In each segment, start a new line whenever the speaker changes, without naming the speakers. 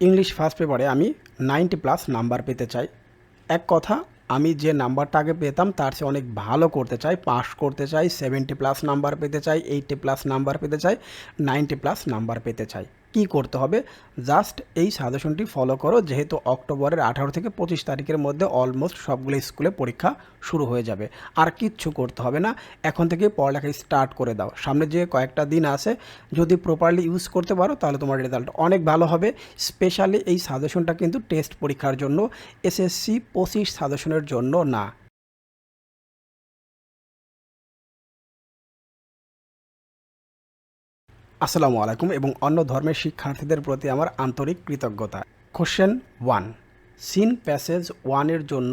English first পেপারে আমি ninety plus number পেতে চাই। এক কথা, আমি যে নাম্বারটা আগে পেতাম তার চেয়ে অনেক ভালো করতে চাই পাস করতে চাই সেভেন্টি প্লাস নাম্বার পেতে চাই এইটটি প্লাস নাম্বার পেতে চাই নাইনটি প্লাস নাম্বার পেতে চাই। কি করতে হবে? জাস্ট এই সাজেশনটি ফলো করো, যেহেতু অক্টোবরের আঠারো থেকে পঁচিশ তারিখের মধ্যে অলমোস্ট সবগুলো স্কুলে পরীক্ষা শুরু হয়ে যাবে। আর কিচ্ছু করতে হবে না, এখন থেকে পড়ালেখা স্টার্ট করে দাও। সামনে যে কয়েকটা দিন আছে, যদি প্রপারলি ইউজ করতে পারো, তাহলে তোমার রেজাল্ট অনেক ভালো হবে। স্পেশালি এই সাজেশনটা কিন্তু টেস্ট পরীক্ষার জন্য এসএসসি পঁচিশ সাজেশনের জন্য না। আসসালামু আলাইকুম এবং অন্য ধর্মের শিক্ষার্থীদের প্রতি আমার আন্তরিক কৃতজ্ঞতা। কোশ্চেন ওয়ান সিন প্যাসেজ ওয়ানের জন্য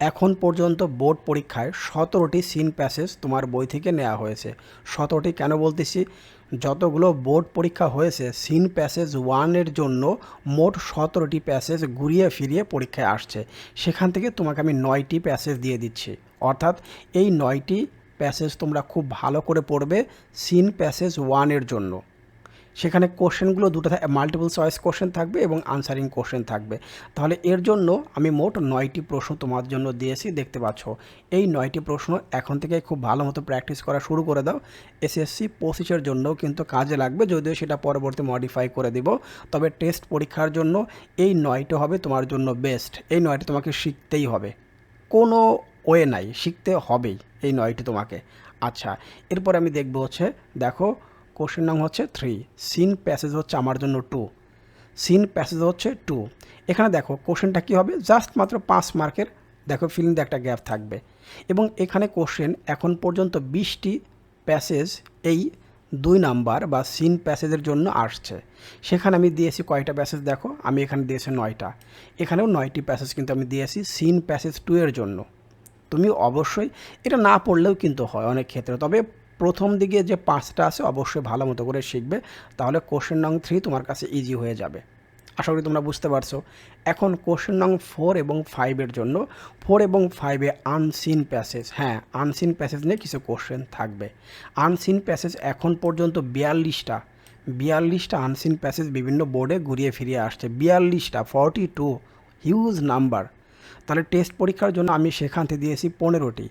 এখন পর্যন্ত বোর্ড পরীক্ষায় সতেরোটি সিন প্যাসেজ তোমার বই থেকে নেওয়া হয়েছে। সতেরোটি কেন বলতেছি? যতগুলো বোর্ড পরীক্ষা হয়েছে সিন প্যাসেজ ওয়ানের জন্য মোট সতেরোটি প্যাসেজ ঘুরিয়ে ফিরিয়ে পরীক্ষায় আসছে। সেখান থেকে তোমাকে আমি নয়টি প্যাসেজ দিয়ে দিচ্ছি। অর্থাৎ এই নয়টি প্যাসেজ তোমরা খুব ভালো করে পড়বে সিন প্যাসেজ ওয়ানের জন্য। সেখানে কোশ্চেনগুলো দুটো মাল্টিপল চয়েস কোশ্চেন থাকবে এবং আনসারিং কোশ্চেন থাকবে। তাহলে এর জন্য আমি মোট নয়টি প্রশ্ন তোমার জন্য দিয়েছি, দেখতে পাচ্ছ। এই নয়টি প্রশ্ন এখন থেকে খুব ভালো মতো প্র্যাকটিস করা শুরু করে দাও। এসএসসি পঁচিশের জন্যও কিন্তু কাজে লাগবে, যদিও সেটা পরবর্তী মডিফাই করে দিব। তবে টেস্ট পরীক্ষার জন্য এই নয়টি হবে তোমার জন্য বেস্ট এই নয়টি তোমাকে শিখতেই হবে। কোনো ওয়ে নাই, শিখতে হবেই এই নয়টি তোমাকে। আচ্ছা এরপর আমি দেখব হচ্ছে, দেখো কোশ্চেন নাম হচ্ছে থ্রি সিন প্যাসেজ হচ্ছে আমার জন্য টু সিন প্যাসেজ হচ্ছে টু এখানে দেখো কোশ্চেনটা কী হবে? জাস্ট মাত্র পাঁচ মার্কের, দেখো ফিলিং একটা গ্যাপ থাকবে। এবং এখানে কোশ্চেন এখন পর্যন্ত বিশটি প্যাসেজ এই দুই নাম্বার বা সিন প্যাসেজের জন্য আসছে। সেখানে আমি দিয়েছি কয়টা প্যাসেজ দেখো? আমি এখানে দিয়েছি নয়টা। এখানেও নয়টি প্যাসেজ কিন্তু আমি দিয়েছি সিন প্যাসেজ টু এর জন্য। তুমি অবশ্যই, এটা না পড়লেও কিন্তু হয় অনেক ক্ষেত্রে। তবে প্রথম দিকে যে পাঁচটা আছে, অবশ্যই ভালো মতো করে শিখবে, তাহলে কোশ্চেন নং থ্রি তোমার কাছে ইজি হয়ে যাবে। আশা করি তোমরা বুঝতে পারছ। এখন কোশ্চেন নং ফোর এবং ফাইভের জন্য ফোর এবং ফাইভে আনসিন প্যাসেজ হ্যাঁ আনসিন প্যাসেজ নিয়ে কিছু কোশ্চেন থাকবে। আনসিন প্যাসেজ এখন পর্যন্ত বিয়াল্লিশটা। বিয়াল্লিশটা আনসিন প্যাসেজ বিভিন্ন বোর্ডে ঘুরিয়ে ফিরিয়ে আসছে। বিয়াল্লিশটা ফর্টি টু হিউজ নাম্বার তাহলে টেস্ট পরীক্ষার জন্য আমি সেখান থেকে দিয়েছি পনেরোটি।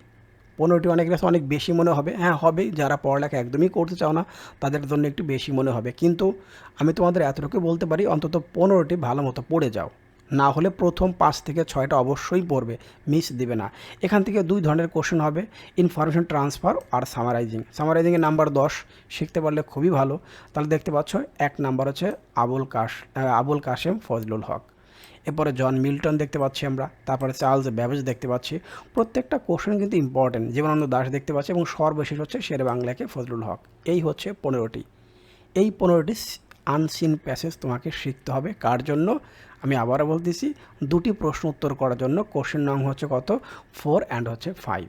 পনেরোটি অনেক কাছে অনেক বেশি মনে হবে। হ্যাঁ হবেই। যারা পড়ালেখা একদমই করতে চাও না, তাদের জন্য একটু বেশি মনে হবে। কিন্তু আমি তোমাদের এতটুকু বলতে পারি, অন্তত পনেরোটি ভালো মতো পড়ে যাও। না হলে প্রথম পাঁচ থেকে ছয়টা অবশ্যই পড়বে মিস দিবে না। এখান থেকে দুই ধরনের কোশ্চেন হবে ইনফরমেশন ট্রান্সফার আর সামারাইজিং সামারাইজিংয়ের নাম্বার দশ, শিখতে পারলে খুবই ভালো। তাহলে দেখতে পাচ্ছ, এক নাম্বার হচ্ছে আবুল কাশ আবুল কাশেম ফজলুল হক। এরপরে জন মিল্টন দেখতে পাচ্ছি আমরা, তারপরে চার্লস ব্যাবেজ দেখতে পাচ্ছি। প্রত্যেকটা কোশ্চেন কিন্তু ইম্পর্টেন্ট জীবনানন্দ দাস দেখতে পাচ্ছি এবং সর্বশেষ হচ্ছে শের বাংলাকে ফজলুল হক। এই হচ্ছে পনেরোটি। এই পনেরোটি আনসিন প্যাসেজ তোমাকে শিখতে হবে। কার জন্য? আমি আবারও বলতেছি, দুটি প্রশ্ন উত্তর করার জন্য কোশ্চেন নং হচ্ছে কত? ফোর অ্যান্ড হচ্ছে ফাইভ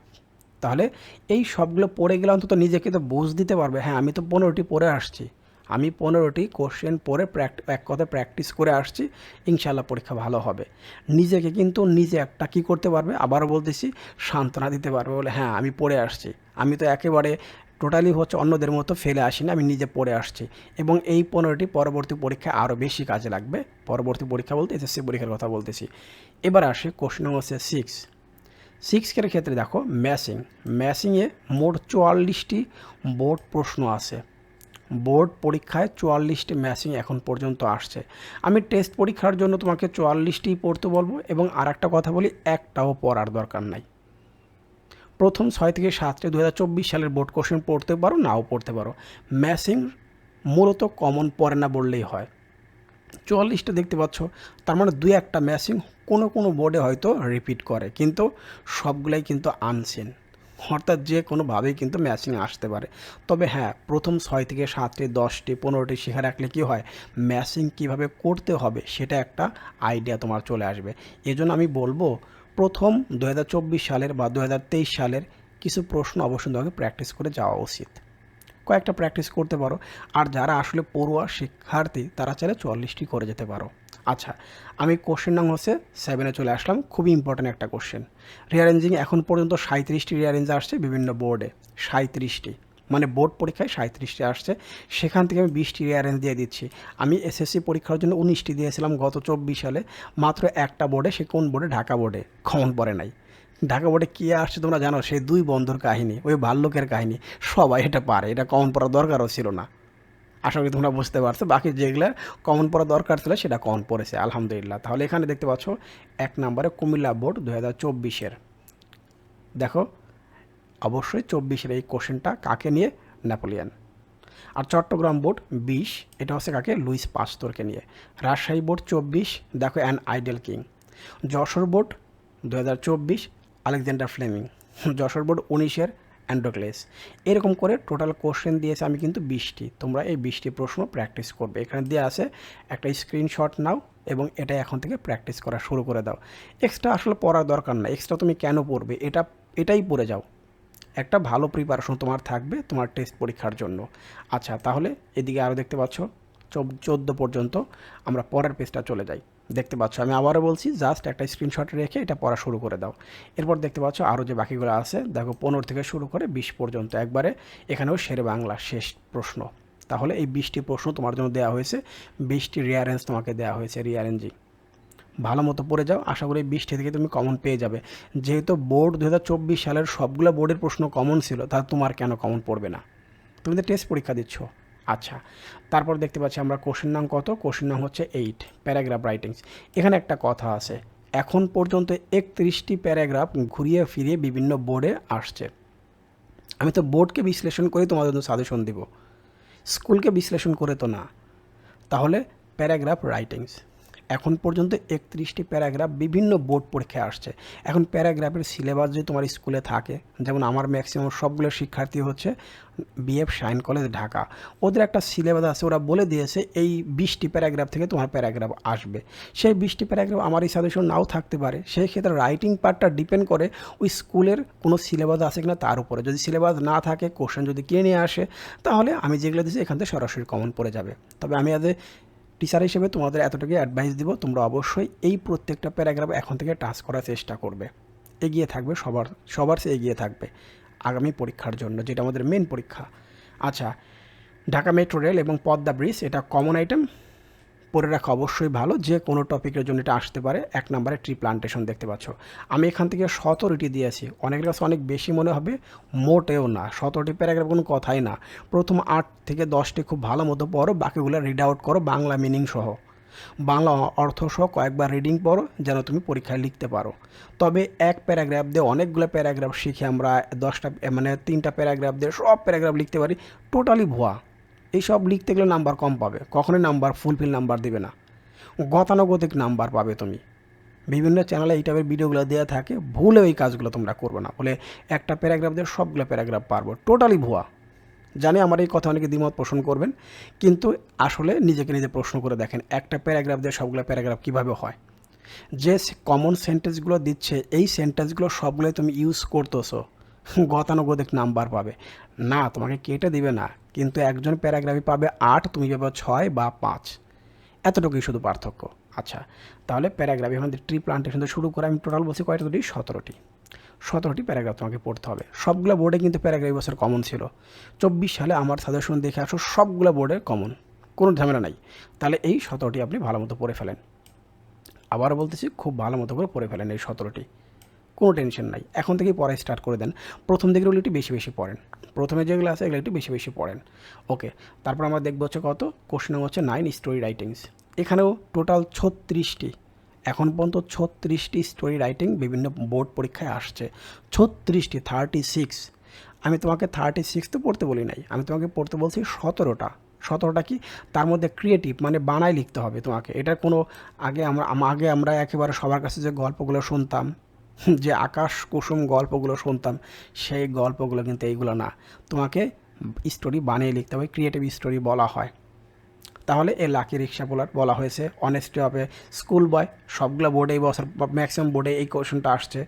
তাহলে এই সবগুলো পড়ে গেলে অন্তত নিজেকে তো বুঝ দিতে পারবে। হ্যাঁ আমি তো পনেরোটি পড়ে আসছি। আমি পনেরোটি কোশ্চেন পড়ে এক কথা প্র্যাকটিস করে আসছি ইনশাল্লাহ পরীক্ষা ভালো হবে। নিজেকে কিন্তু নিজে একটা কী করতে পারবে? আবারও বলতেছি, সান্ত্বনা দিতে পারবে বলে হ্যাঁ আমি পড়ে আসছি। আমি তো একেবারে টোটালি হচ্ছে অন্যদের মতো ফেলে আসিনি, আমি নিজে পড়ে আসছি। এবং এই পনেরোটি পরবর্তী পরীক্ষায় আরও বেশি কাজে লাগবে। পরবর্তী পরীক্ষা বলতে এসএসসি পরীক্ষার কথা বলতেছি। এবার আসে কোশ্চেন হচ্ছে সিক্স সিক্সের ক্ষেত্রে দেখো ম্যাসিং ম্যাসিংয়ে মোট চুয়াল্লিশটি বোর্ড প্রশ্ন আছে। বোর্ড পরীক্ষায় চুয়াল্লিশটি ম্যাচিং এখন পর্যন্ত আসছে। আমি টেস্ট পরীক্ষার জন্য তোমাকে চুয়াল্লিশটি পড়তে বলব এবং আর একটা কথা বলি, একটাও পড়ার দরকার নাই। প্রথম ছয় থেকে সাতটি দু হাজার চব্বিশ সালের বোর্ড কোশ্চেন পড়তে পারো, নাও পড়তে পারো। ম্যাচিং মূলত কমন পড়ে না বললেই হয়। চুয়াল্লিশটা দেখতে পাচ্ছ, তার মানে দুই একটা ম্যাচিং কোনো কোনো বোর্ডে হয়তো রিপিট করে, কিন্তু সবগুলাই কিন্তু আনসেন। অর্থাৎ যে কোনোভাবেই কিন্তু ম্যাচিং আসতে পারে। তবে হ্যাঁ প্রথম ছয় থেকে সাতটি, দশটি, পনেরোটি শেখা রাখলে কী হয়? ম্যাচিং কীভাবে করতে হবে সেটা একটা আইডিয়া তোমার চলে আসবে। এজন্য আমি বলব, প্রথম দুহাজার চব্বিশ সালের বা দু হাজার তেইশ সালের কিছু প্রশ্ন অবশ্যই তোমাকে প্র্যাকটিস করে যাওয়া উচিত। কয়েকটা প্র্যাকটিস করতে পারো। আর যারা আসলে পড়ুয়া শিক্ষার্থী, তারা চাইলে চল্লিশটি করে যেতে পারো। আচ্ছা আমি কোশ্চেন নাম হচ্ছে সেভেনে চলে আসলাম, খুবই ইম্পর্ট্যান্ট একটা কোশ্চেন রিয়ারেঞ্জিং এখন পর্যন্ত সাঁত্রিশটি রিয়ারেঞ্জ আসছে বিভিন্ন বোর্ডে সাঁত্রিশটি মানে বোর্ড পরীক্ষায় সাঁত্রিশটি আসছে, সেখান থেকে আমি বিশটি রিয়ারেঞ্জ দিয়ে দিচ্ছি। আমি এসএসসি পরীক্ষার জন্য উনিশটি দিয়েছিলাম গত চব্বিশ সালে, মাত্র একটা বোর্ডে সে কোন বোর্ডে ঢাকা বোর্ডে কমন পড়ে নাই। ঢাকা বোর্ডে কী আসছে তোমরা জানো? সেই দুই বন্ধুর কাহিনী, ওই ভাল্লুকের কাহিনী। সবাই এটা পারে, এটা কমন পড়ার দরকারও ছিল না। আশা করি তোমরা বুঝতে পারছ। বাকি যেগুলো কমন পড়া দরকার ছিল সেটা কমন পড়েছে, আলহামদুলিল্লাহ। তাহলে এখানে দেখতে পাচ্ছ, এক নম্বরে কুমিল্লা বোর্ড দু হাজার চব্বিশের। দেখো, অবশ্যই চব্বিশের এই কোশ্চেনটা কাকে নিয়ে? নেপোলিয়ান। আর চট্টগ্রাম বোর্ড বিশ, এটা হচ্ছে কাকে? লুইস পাস্তরকে নিয়ে। রাজশাহী বোর্ড চব্বিশ, দেখো an idle king Jashore board দু হাজার চব্বিশ, আলেকজান্ডার ফ্লেমিং। যশোর বোর্ড উনিশের অ্যান্ড্রোক্লেস এরকম করে টোটাল কোশ্চেন দিয়েছে আমি কিন্তু বিশটি। তোমরা এই বিশটি প্রশ্ন প্র্যাকটিস করবে। এখানে দেওয়া আছে, একটা স্ক্রিনশট নাও এবং এটা এখন থেকে প্র্যাকটিস করা শুরু করে দাও। এক্সট্রা আসলে পড়ার দরকার না এক্সট্রা তুমি কেন পড়বে? এটা, এটাই পড়ে যাও। একটা ভালো প্রিপারেশন তোমার থাকবে তোমার টেস্ট পরীক্ষার জন্য। আচ্ছা তাহলে এদিকে আরও দেখতে পাচ্ছ, চোদ্দ পর্যন্ত আমরা পরের পেজটা চলে যাই। দেখতে পাচ্ছ, আমি আবারও বলছি জাস্ট একটা স্ক্রিনশট রেখে এটা পড়া শুরু করে দাও। এরপর দেখতে পাচ্ছ, আরও যে বাকিগুলো আছে, দেখো পনেরো থেকে শুরু করে বিশ পর্যন্ত, একবারে এখানেও শেরে বাংলা শেষ প্রশ্ন। তাহলে এই বিশটি প্রশ্ন তোমার জন্য দেওয়া হয়েছে, বিশটি রিয়ারেঞ্জ তোমাকে দেওয়া হয়েছে রিয়ারেঞ্জিং ভালো মতো পড়ে যাও, আশা করি বিশটি থেকে তুমি কমন পেয়ে যাবে। যেহেতু বোর্ড দু হাজার চব্বিশ সালের সবগুলো বোর্ডের প্রশ্ন কমন ছিল, তা তোমার কেন কমন পড়বে না? তুমি তো টেস্ট পরীক্ষা দিচ্ছ। আচ্ছা তারপর দেখতে পাচ্ছি আমরা কোশ্চেন নাম কত? কোশ্চেন নাম হচ্ছে এইট প্যারাগ্রাফ রাইটিংস এখানে একটা কথা আছে, এখন পর্যন্ত একত্রিশটি প্যারাগ্রাফ ঘুরিয়ে ফিরিয়ে বিভিন্ন বোর্ডে আসছে। আমি তো বোর্ডকে বিশ্লেষণ করে, তোমাদের জন্য সাজেশন দিব। স্কুলকে বিশ্লেষণ করে তো না। তাহলে প্যারাগ্রাফ রাইটিংস এখন পর্যন্ত একত্রিশটি প্যারাগ্রাফ বিভিন্ন বোর্ড পরীক্ষায় আসছে। এখন প্যারাগ্রাফের সিলেবাস যদি তোমার স্কুলে থাকে, যেমন আমার ম্যাক্সিমাম সবগুলো শিক্ষার্থী হচ্ছে বিএফ সাইন কলেজ ঢাকা। ওদের একটা সিলেবাস আছে, ওরা বলে দিয়েছে এই বিশটি প্যারাগ্রাফ থেকে তোমার প্যারাগ্রাফ আসবে। সেই বিশটি প্যারাগ্রাফ আমার এই সাজেশন নাও থাকতে পারে। সেই ক্ষেত্রে রাইটিং পার্টটা ডিপেন্ড করে ওই স্কুলের কোনো সিলেবাস আছে কিনা তার উপরে। যদি সিলেবাস না থাকে, কোশ্চেন যদি কিনে নিয়ে আসে, তাহলে আমি যেগুলো দিচ্ছি এখান থেকে সরাসরি কমন পড়ে যাবে। তবে আমি আজ টিচার হিসেবে তোমাদের এতটুকু অ্যাডভাইস দিব, তোমরা অবশ্যই এই প্রত্যেকটা প্যারাগ্রাফ এখন থেকে টাচ করার চেষ্টা করবে। এগিয়ে থাকবে, সবার সবার সে এগিয়ে থাকবে আগামী পরীক্ষার জন্য, যেটা আমাদের মেন পরীক্ষা। আচ্ছা ঢাকা মেট্রো রেল এবং পদ্মা ব্রিজ এটা কমন আইটেম পড়ে রাখা অবশ্যই ভালো, যে কোনো টপিকের জন্য এটা আসতে পারে। এক নম্বরে ট্রি প্লান্টেশন দেখতে পাচ্ছ। আমি এখান থেকে সতেরোটি দিয়েছি। অনেকের কাছে অনেক বেশি মনে হবে, মোটেও না। সতেরোটি প্যারাগ্রাফ কোনো কথাই না। প্রথম আট থেকে দশটি খুব ভালো মতো পড়ো, বাকিগুলো রিড আউট করো, বাংলা মিনিং সহ। বাংলা অর্থ সহ কয়েকবার রিডিং পড়ো, যেন তুমি পরীক্ষায় লিখতে পারো। তবে এক প্যারাগ্রাফ দিয়ে অনেকগুলো প্যারাগ্রাফ শিখে আমরা দশটা মানে তিনটা প্যারাগ্রাফ দিয়ে সব প্যারাগ্রাফ লিখতে পারি। টোটালি ভুয়া। এইসব লিখতে গেলে নাম্বার কম পাবে। কখনোই নাম্বার, ফুলফিল নাম্বার দেবে না। গতানুগতিক নাম্বার পাবে তুমি। বিভিন্ন চ্যানেলে এই টাইপের ভিডিওগুলো দেওয়া থাকে ভুলে ওই কাজগুলো তোমরা করবে না। বলে একটা প্যারাগ্রাফ দিয়ে সবগুলো প্যারাগ্রাফ পারব। টোটালি ভুয়া। জানি আমার এই কথা অনেকে দ্বিমত পোষণ করবেন, কিন্তু আসলে নিজেকে নিজে প্রশ্ন করে দেখেন, একটা প্যারাগ্রাফ দিয়ে সবগুলো প্যারাগ্রাফ কীভাবে হয়। যে কমন সেন্টেন্সগুলো দিচ্ছে, এই সেন্টেন্সগুলো সবগুলোই তুমি ইউজ করতেছো। গতানুগতিক নাম্বার পাবে। না, তোমাকে কেটে দিবে না, কিন্তু একজন প্যারাগ্রাফি পাবে আট, তুমি পাবে ছয় বা পাঁচ। এতটুকুই শুধু পার্থক্য। আচ্ছা তাহলে প্যারাগ্রাফি আমাদের ট্রি প্লান্টেশন থেকে শুরু করে আমি টোটাল বলছি কয়টা দুটি সতেরোটি। সতেরোটি প্যারাগ্রাফ তোমাকে পড়তে হবে। সবগুলো বোর্ডে কিন্তু প্যারাগ্রাফ বছর কমন ছিল। চব্বিশ সালে আমার সাজেশন দেখে আসো, সবগুলো বোর্ডে কমন কোনো ঝামেলা নাই। তাহলে এই সতেরোটি আপনি ভালো মতো পড়ে ফেলেন। আবারও বলতেছি, খুব ভালো মতো করে পড়ে ফেলেন এই সতেরোটি। কোনো টেনশন নাই। এখন থেকেই পড়া স্টার্ট করে দেন। প্রথম দিকে দিকেগুলো একটু বেশি বেশি পড়েন। প্রথমে যেগুলো আছে এগুলো একটু বেশি বেশি পড়েন। ওকে তারপর আমরা দেখব হচ্ছে কত? কোশ্চেন হচ্ছে নাইন স্টোরি রাইটিংস এখানেও টোটাল ছত্রিশটি। এখন পর্যন্ত ছত্রিশটি স্টোরি রাইটিং বিভিন্ন বোর্ড পরীক্ষায় আসছে। ছত্রিশটি থার্টি সিক্স আমি তোমাকে থার্টি সিক্স তো পড়তে বলি নাই। আমি তোমাকে পড়তে বলছি সতেরোটা। সতেরোটা কি? তার মধ্যে ক্রিয়েটিভ মানে বানায় লিখতে হবে তোমাকে। এটা কোনো আগে আমরা আগে আমরা একেবারে সবার কাছে যে গল্পগুলো শুনতাম যে আকাশ কুসুম গল্পগুলো শুনতাম, সেই গল্পগুলো কিন্তু এইগুলো না। তোমাকে স্টোরি বানিয়ে লিখতে হবে ক্রিয়েটিভ স্টোরি বলা হয়। তাহলে এ লাকি রিক্সা বলার বলা হয়েছে। অনেস্টি হবে স্কুল বয় সবগুলো বোর্ডে এই বছর ম্যাক্সিমাম বোর্ডে এই কোয়েশনটা আসছে।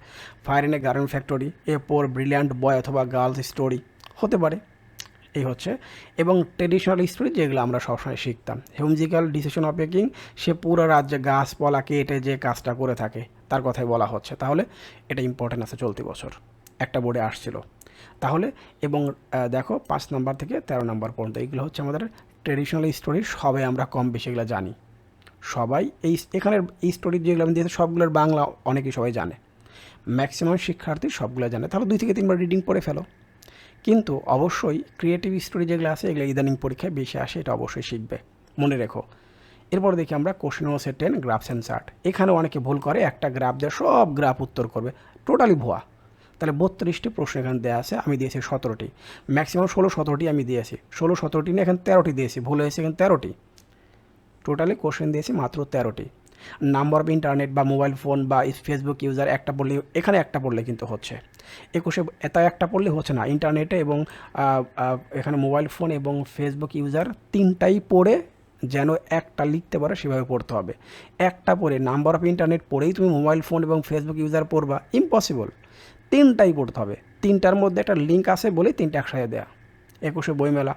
Fire in a garment factory a poor brilliant boy অথবা গার্লস স্টোরি হতে পারে। এই হচ্ছে। এবং ট্রেডিশনাল স্টোরি যেগুলো আমরা সবসময় শিখতাম। হিউমজিক্যাল ডিসিশন অফ মেকিং সে পুরো রাজ্যে গাছপালা কেটে যে কাজটা করে থাকে, তার কথাই বলা হচ্ছে। তাহলে এটা ইম্পর্টেন্ট আছে চলতি বছর। একটা বোর্ডে আসছিল। তাহলে এবং দেখো, পাঁচ নাম্বার থেকে তেরো নাম্বার পর্যন্ত এইগুলো হচ্ছে আমাদের ট্রেডিশনাল স্টোরি সবাই আমরা কম বেশি এগুলো জানি। সবাই এই, এখানের এই স্টোরি যেগুলো আমি দিয়েছি, সবগুলোর বাংলা অনেকেই সবাই জানে। ম্যাক্সিমাম শিক্ষার্থী সবগুলো জানে। তাহলে দুই থেকে তিনবার রিডিং পড়ে ফেলো। কিন্তু অবশ্যই ক্রিয়েটিভ স্টোরি যেগুলো আছে এগুলো ইদানিং পরীক্ষায় বেশি আসে, এটা অবশ্যই শিখবে। মনে রেখো। এরপর দেখি আমরা question number ten graphs and chart এখানে অনেকে ভুল করে, একটা গ্রাফ দিয়ে সব গ্রাফ উত্তর করবে। টোটালি ভুয়া। তাহলে বত্রিশটি প্রশ্ন এখানে দেওয়া আছে, আমি দিয়েছি সতেরোটি। ম্যাক্সিমাম ষোলো সতেরোটি আমি দিয়েছি। ষোলো সতেরোটি নিয়ে এখানে তেরোটি দিয়েছি। ভুল হয়েছে এখানে তেরোটি। টোটালি কোশ্চেন দিয়েছি মাত্র তেরোটি। নাম্বার অফ ইন্টারনেট বা মোবাইল ফোন বা ফেসবুক ইউজার একটা পড়লে এখানে একটা পড়লে কিন্তু হচ্ছে। একুশে এটা একটা পড়লে হচ্ছে না। ইন্টারনেটে এবং এখানে মোবাইল ফোন এবং ফেসবুক ইউজার তিনটাই পড়ে যেন একটা লিখতে পারো সেভাবে পড়তে হবে। একটা পড়ে নাম্বার অফ ইন্টারনেট পড়েই তুমি মোবাইল ফোন এবং ফেসবুক ইউজার পড়বা ইম্পসিবল তিনটাই পড়তে হবে। তিনটার মধ্যে একটা লিঙ্ক আছে বলেই তিনটা একসাথে দেয়া। একুশে বইমেলা।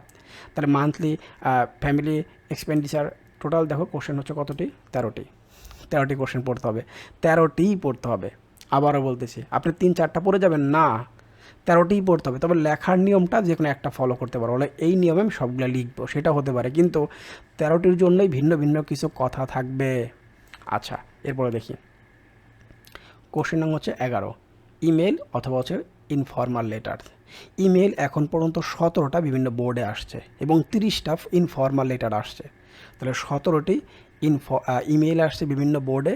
তাহলে মান্থলি ফ্যামিলি এক্সপেন্ডিচার টোটাল দেখো কোশ্চেন হচ্ছে কতটি? তেরোটি। তেরোটি কোশ্চেন পড়তে হবে। তেরোটিই পড়তে হবে। আবারও বলতেছি, আপনি তিন চারটা পড়ে যাবেন? না। তেরোটিই পড়তে হবে। তবে লেখার নিয়মটা যে কোনো একটা ফলো করতে পারো। এই নিয়মে আমি সবগুলো লিখব, সেটা হতে পারে। কিন্তু তেরোটির জন্যই ভিন্ন ভিন্ন কিছু কথা থাকবে। আচ্ছা এরপরে দেখি। কোশ্চেন নাম হচ্ছে এগারো। ইমেল অথবা হচ্ছে ইনফর্মাল লেটার ইমেল এখন পর্যন্ত সতেরোটা বিভিন্ন বোর্ডে আসছে এবং তিরিশটা ইনফর্মাল লেটার আসছে। তাহলে সতেরোটি ইনফ ইমেল আসছে বিভিন্ন বোর্ডে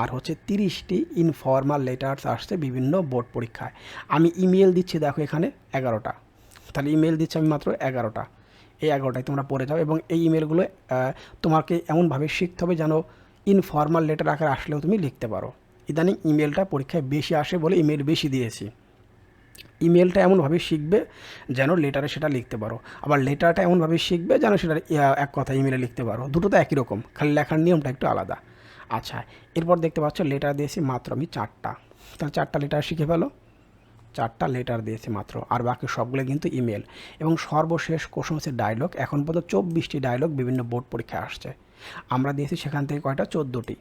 আর হচ্ছে তিরিশটি ইনফর্মাল লেটার্স আসছে বিভিন্ন বোর্ড পরীক্ষায়। আমি ইমেল দিচ্ছি, দেখো এখানে এগারোটা। তাহলে ইমেল দিচ্ছি আমি মাত্র এগারোটা। এই এগারোটায় তোমরা পড়ে যাও এবং এই ইমেলগুলো তোমাকে এমনভাবে শিখতে হবে যেন ইনফর্মাল লেটার আকারে আসলেও তুমি লিখতে পারো। ইদানিং ইমেলটা পরীক্ষায় বেশি আসে বলে ইমেল বেশি দিয়েছি। ইমেলটা এমনভাবে শিখবে যেন লেটারে সেটা লিখতে পারো। আবার লেটারটা এমনভাবে শিখবে যেন সেটা এক কথা ইমেলে লিখতে পারো। দুটো তো একই রকম, খালি লেখার নিয়মটা একটু আলাদা। আচ্ছা এরপর দেখতে পাচ্ছ লেটার দিয়েছি মাত্র আমি চারটা। তাহলে চারটা লেটার শিখে ফেলো। চারটা লেটার দিয়েছি মাত্র, আর বাকি সবগুলো কিন্তু ইমেল এবং সর্বশেষ কোশ্চেন হচ্ছে ডায়লগ এখন পর্যন্ত চব্বিশটি ডায়লগ বিভিন্ন বোর্ড পরীক্ষায় আসছে। আমরা দিয়েছি সেখান থেকে কয়টা? চোদ্দোটি।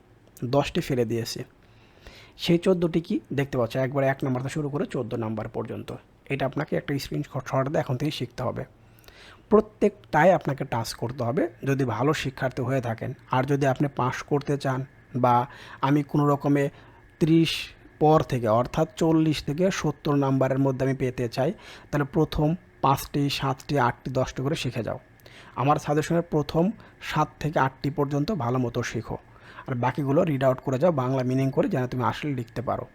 দশটি ফেলে দিয়েছি। সেই চোদ্দোটি কি দেখতে পাচ্ছ? একবার এক নাম্বার থেকে শুরু করে চোদ্দ নাম্বার পর্যন্ত। এটা আপনাকে একটা স্ক্রিনশট দিয়ে এখন থেকে শিখতে হবে। প্রত্যেকটাই আপনাকে টাচ করতে হবে যদি ভালো শিক্ষার্থী হয়ে থাকেন। আর যদি আপনি পাস করতে চান বা আমি কোনো রকমে ত্রিশ পর থেকে অর্থাৎ চল্লিশ থেকে সত্তর নাম্বারের মধ্যে আমি পেতে চাই, তাহলে প্রথম পাঁচটি, সাতটি, আটটি, দশটি করে শিখে যাও। আমার সাজেশনের প্রথম সাত থেকে আটটি পর্যন্ত ভালো মতো শেখো। আর বাকিগুলো রিড আউট করে যাও, বাংলা মিনিং করে যেন তুমি আসলে লিখতে পারো।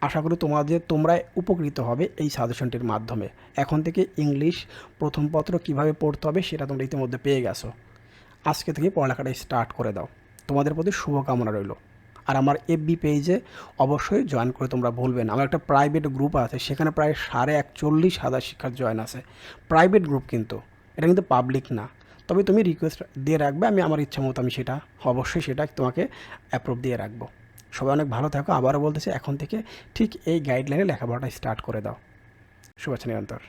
আশা করি তোমাদের তোমরা উপকৃত হবে এই সাজেশনটির মাধ্যমে। এখন থেকে ইংলিশ প্রথম পত্র কীভাবে পড়তে হবে সেটা তোমরা ইতিমধ্যে পেয়ে গেছো। আজকে থেকে পড়ালেখাটা স্টার্ট করে দাও। তোমাদের প্রতি শুভকামনা রইল। আর আমার এফবি পেজে অবশ্যই জয়েন করে তোমরা ভুলবেন আমার একটা প্রাইভেট গ্রুপ আছে, সেখানে প্রায় সাড়ে একচল্লিশ হাজার শিক্ষার জয়েন আছে। প্রাইভেট গ্রুপ কিন্তু, এটা কিন্তু পাবলিক না। তবে তুমি রিকোয়েস্ট দিয়ে রাখবে, আমি আমার ইচ্ছা মতো আমি সেটা, অবশ্যই সেটা তোমাকে অ্যাপ্রুভ দিয়ে রাখব। সবাই অনেক ভালো থাকো, আবারও বলতেছে, এখন থেকে ঠিক এই গাইডলাইনে লেখাপড়াটা স্টার্ট করে দাও। শুভেচ্ছা, নিরন্তর।